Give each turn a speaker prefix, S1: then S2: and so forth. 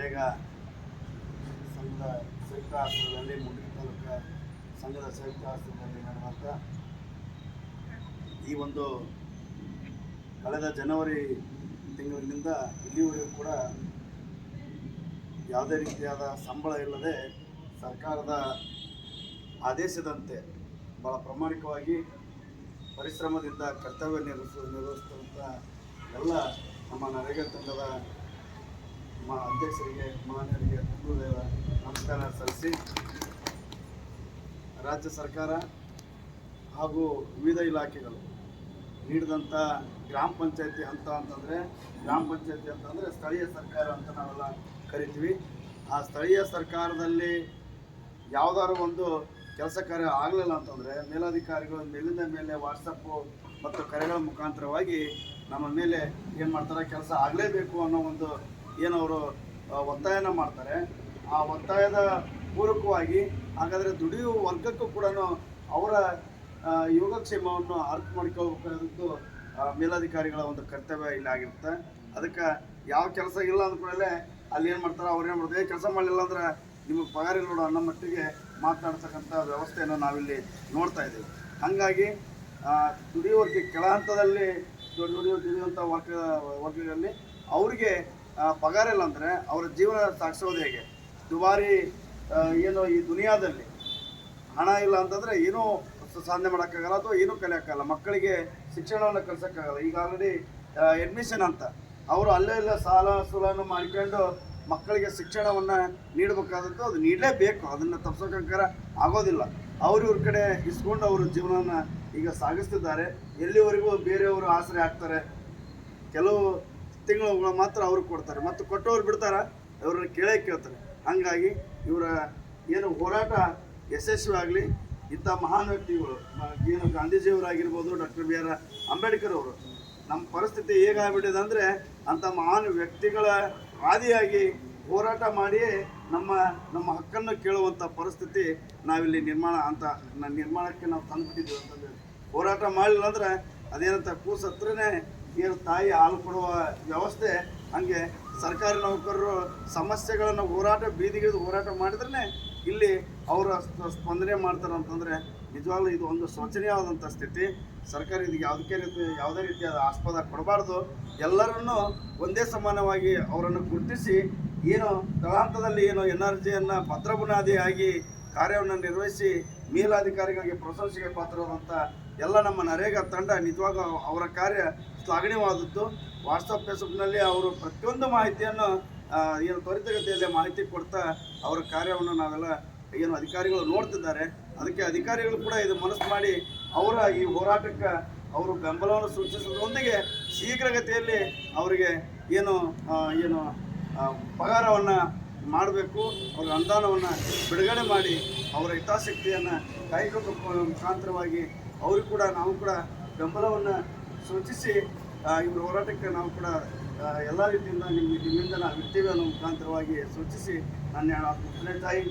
S1: ನರೇಗಾ ಸಂಘದ ಸಂಯುಕ್ತ ಆಶ್ರಯದಲ್ಲಿ ಮುಂಡಗಿ ತಾಲೂಕ ಸಂಘದ ಸಂಯುಕ್ತ ಆಶ್ರಯದಲ್ಲಿ ನಡೆದಂಥ ಈ ಒಂದು ಕಳೆದ ಜನವರಿ ತಿಂಗಳಿನಿಂದ ಇಲ್ಲಿವರೆಗೂ ಕೂಡ ಯಾವುದೇ ರೀತಿಯಾದ ಸಂಬಳ ಇಲ್ಲದೆ ಸರ್ಕಾರದ ಆದೇಶದಂತೆ ಭಾಳ ಪ್ರಾಮಾಣಿಕವಾಗಿ ಪರಿಶ್ರಮದಿಂದ ಕರ್ತವ್ಯ ನಿರ್ವಹಿಸ ನಿರ್ವಹಿಸಿದಂಥ ಎಲ್ಲ ನಮ್ಮ ನರೇಗಾ ತಂಡದ ಅಧ್ಯಕ್ಷರಿಗೆ, ಮಾನ್ಯರಿಗೆ ತುಂಬುದೇವ ನಮಸ್ಕಾರ ಸಲ್ಲಿಸಿ. ರಾಜ್ಯ ಸರ್ಕಾರ ಹಾಗೂ ವಿವಿಧ ಇಲಾಖೆಗಳು ನೀಡಿದಂಥ ಗ್ರಾಮ ಪಂಚಾಯತಿ ಹಂತ ಅಂತಂದರೆ, ಗ್ರಾಮ ಪಂಚಾಯತಿ ಅಂತಂದರೆ ಸ್ಥಳೀಯ ಸರ್ಕಾರ ಅಂತ ನಾವೆಲ್ಲ ಕರಿತೀವಿ. ಆ ಸ್ಥಳೀಯ ಸರ್ಕಾರದಲ್ಲಿ ಯಾವುದಾದ್ರು ಒಂದು ಕೆಲಸ ಕಾರ್ಯ ಆಗಲಿಲ್ಲ ಅಂತಂದರೆ ಮೇಲಾಧಿಕಾರಿಗಳು ಮೇಲಿಂದ ಮೇಲೆ ವಾಟ್ಸಪ್ಪು ಮತ್ತು ಕರೆಗಳ ಮುಖಾಂತರವಾಗಿ ನಮ್ಮ ಮೇಲೆ ಏನು ಮಾಡ್ತಾರೆ, ಕೆಲಸ ಆಗಲೇಬೇಕು ಅನ್ನೋ ಒಂದು ಏನು ಅವರು ಒತ್ತಾಯನ ಮಾಡ್ತಾರೆ. ಆ ಒತ್ತಾಯದ ಪೂರಕವಾಗಿ ಹಾಗಾದರೆ ದುಡಿಯುವ ವರ್ಗಕ್ಕೂ ಕೂಡ ಅವರ ಯೋಗಕ್ಷೇಮವನ್ನು ಅರ್ಥ ಮಾಡ್ಕೋಬೇಕಾದದ್ದು ಮೇಲಾಧಿಕಾರಿಗಳ ಒಂದು ಕರ್ತವ್ಯ ಇಲ್ಲಿ ಆಗಿರುತ್ತೆ. ಅದಕ್ಕೆ ಯಾವ ಕೆಲಸ ಇಲ್ಲ ಅಂದ್ಕೊಳ್ಳೆ ಅಲ್ಲಿ ಏನು ಮಾಡ್ತಾರೆ ಅವ್ರು ಏನು ಮಾಡ್ತಾರೆ ಕೆಲಸ ಮಾಡಲಿಲ್ಲ ಅಂದ್ರೆ ನಿಮಗೆ ಪಗಾರ ನೋಡು, ಅನ್ನೋ ಮಟ್ಟಿಗೆ ಮಾತನಾಡ್ತಕ್ಕಂಥ ವ್ಯವಸ್ಥೆಯನ್ನು ನಾವಿಲ್ಲಿ ನೋಡ್ತಾ ಇದ್ದೀವಿ. ಹಾಗಾಗಿ ದುಡಿಯುವ ಕೆಳ ಹಂತದಲ್ಲಿ ದುಡಿಯುವ ದುಡಿಯೋ ದುಡಿಯುವಂಥ ವರ್ಗ, ವರ್ಗಗಳಲ್ಲಿ ಅವರಿಗೆ ಪಗಾರ ಇಲ್ಲ ಅಂದರೆ ಅವರ ಜೀವನ ಸಾಗಿಸೋದು ಹೇಗೆ? ದುಬಾರಿ ಏನು ಈ ದುನಿಯಾದಲ್ಲಿ ಹಣ ಇಲ್ಲ ಅಂತಂದರೆ ಏನೂ ಸಾಧನೆ ಮಾಡೋಕ್ಕಾಗಲ್ಲ ಅಥವಾ ಏನೂ ಕಲಿಯೋಕ್ಕಾಗಲ್ಲ. ಮಕ್ಕಳಿಗೆ ಶಿಕ್ಷಣವನ್ನು ಕಲಿಸೋಕ್ಕಾಗಲ್ಲ. ಈಗ ಆಲ್ರೆಡಿ ಅಡ್ಮಿಷನ್ ಅಂತ ಅವರು ಅಲ್ಲೇ ಇಲ್ಲ ಸಾಲ ಸುಲನ್ನು ಮಾಡ್ಕೊಂಡು ಮಕ್ಕಳಿಗೆ ಶಿಕ್ಷಣವನ್ನು ನೀಡಬೇಕಾದಂಥ ಅದು ನೀಡಲೇಬೇಕು. ಅದನ್ನು ತಪ್ಪಿಸೋಕ್ಕಾರ ಆಗೋದಿಲ್ಲ. ಅವ್ರ ಇವ್ರ ಕಡೆ ಇಸ್ಕೊಂಡು ಅವರು ಜೀವನನ ಈಗ ಸಾಗಿಸ್ತಿದ್ದಾರೆ. ಎಲ್ಲಿವರೆಗೂ ಬೇರೆಯವರು ಆಸರೆ ಆಗ್ತಾರೆ ಕೆಲವು ತಿಂಗಳು ಮಾತ್ರ ಅವ್ರಿಗೆ ಕೊಡ್ತಾರೆ. ಮತ್ತು ಕೊಟ್ಟವ್ರು ಬಿಡ್ತಾರ, ಅವ್ರನ್ನ ಕೇಳೇ ಕೇಳ್ತಾರೆ. ಹಾಗಾಗಿ ಇವರ ಏನು ಹೋರಾಟ ಯಶಸ್ವಿ ಆಗಲಿ, ಇಂಥ ಮಹಾನ್ ವ್ಯಕ್ತಿಗಳು ಏನು ಗಾಂಧೀಜಿಯವರಾಗಿರ್ಬೋದು, ಡಾಕ್ಟರ್ ಬಿ ಆರ್ ಅಂಬೇಡ್ಕರ್ ಅವರು, ನಮ್ಮ ಪರಿಸ್ಥಿತಿ ಹೇಗಾಗ್ಬಿಟ್ಟಿದೆ ಅಂದರೆ, ಅಂಥ ಮಹಾನ್ ವ್ಯಕ್ತಿಗಳ ಆದಿಯಾಗಿ ಹೋರಾಟ ಮಾಡಿ ನಮ್ಮ ನಮ್ಮ ಹಕ್ಕನ್ನು ಕೇಳುವಂಥ ಪರಿಸ್ಥಿತಿ ನಾವಿಲ್ಲಿ ನಿರ್ಮಾಣ ಅಂತ, ನಿರ್ಮಾಣಕ್ಕೆ ನಾವು ತಂದುಬಿಟ್ಟಿದ್ದೀವಿ ಅಂತಂದೇಳಿ ಹೋರಾಟ ಮಾಡಲಿಲ್ಲ ಅಂದ್ರೆ ಅದೇನಂತ ಕೂಸು ಏನು ತಾಯಿ ಹಾಲು ಕೊಡುವ ವ್ಯವಸ್ಥೆ, ಹಂಗೆ ಸರ್ಕಾರಿ ನೌಕರರು ಸಮಸ್ಯೆಗಳನ್ನು ಹೋರಾಟ, ಬೀದಿಗಿಳಿದು ಹೋರಾಟ ಮಾಡಿದ್ರೆ ಇಲ್ಲಿ ಅವರ ಸ್ಪ- ಸ್ಪಂದನೆ ಮಾಡ್ತಾರೆ ಅಂತಂದರೆ ನಿಜವಾಗ್ಲೂ ಇದು ಒಂದು ಶೋಚನೀಯವಾದಂಥ ಸ್ಥಿತಿ. ಸರ್ಕಾರ ಇದಕ್ಕೆ ಯಾವುದಕ್ಕೆ ರೀತಿ, ಯಾವುದೇ ರೀತಿಯಾದ ಆಸ್ಪದ ಕೊಡಬಾರ್ದು. ಎಲ್ಲರನ್ನೂ ಒಂದೇ ಸಮಾನವಾಗಿ ಅವರನ್ನು ಗುರುತಿಸಿ ಏನು ತಳಹಂತದಲ್ಲಿ ಏನು ಎನ್ ಆರ್ ಜಿಯನ್ನು ಭದ್ರಬುನಾದಿಯಾಗಿ ಕಾರ್ಯವನ್ನು ನಿರ್ವಹಿಸಿ ಮೇಲಾಧಿಕಾರಿಗಳಿಗೆ ಪ್ರಶಂಸೆಗೆ ಪಾತ್ರವಾದಂಥ ಎಲ್ಲ ನಮ್ಮ ನರೇಗಾ ತಂಡ ನಿಜವಾಗ ಅವರ ಕಾರ್ಯ ಶ್ಲಾಘನೀಯವಾದದ್ದು. ವಾಟ್ಸಪ್ ಫೇಸ್ಬುಕ್ನಲ್ಲಿ ಅವರು ಪ್ರತಿಯೊಂದು ಮಾಹಿತಿಯನ್ನು ಏನು ತ್ವರಿತಗತಿಯಲ್ಲಿ ಮಾಹಿತಿ ಕೊಡ್ತಾ ಅವರ ಕಾರ್ಯವನ್ನು ನಾವೆಲ್ಲ ಏನು ಅಧಿಕಾರಿಗಳು ನೋಡ್ತಿದ್ದಾರೆ. ಅದಕ್ಕೆ ಅಧಿಕಾರಿಗಳು ಕೂಡ ಇದು ಮನಸ್ಸು ಮಾಡಿ ಅವರ ಈ ಹೋರಾಟಕ್ಕೆ ಅವರು ಬೆಂಬಲವನ್ನು ಸೂಚಿಸೋದ್ರೊಂದಿಗೆ ಶೀಘ್ರಗತಿಯಲ್ಲಿ ಅವರಿಗೆ ಏನು ಏನು ಪಗಾರವನ್ನು ಮಾಡಬೇಕು. ಅವರ ಅನುದಾನವನ್ನು ಬಿಡುಗಡೆ ಮಾಡಿ ಅವರ ಹಿತಾಸಕ್ತಿಯನ್ನು ಕಾಯ್ಕೊಳ್ಳೋ ಮುಖಾಂತರವಾಗಿ ಅವರು ಕೂಡ, ನಾವು ಕೂಡ ಬೆಂಬಲವನ್ನು ಸೂಚಿಸಿ ಇವರ ಹೋರಾಟಕ್ಕೆ ನಾವು ಕೂಡ ಎಲ್ಲ ರೀತಿಯಿಂದ ನಿಮ್ಮ ನಿಮ್ಮಿಂದ ನಾವು ಇರ್ತೀವಿ ಅನ್ನೋ ಮುಖಾಂತರವಾಗಿ ಸೂಚಿಸಿ ನಾನು ಹೇಳ ತಾಯಿ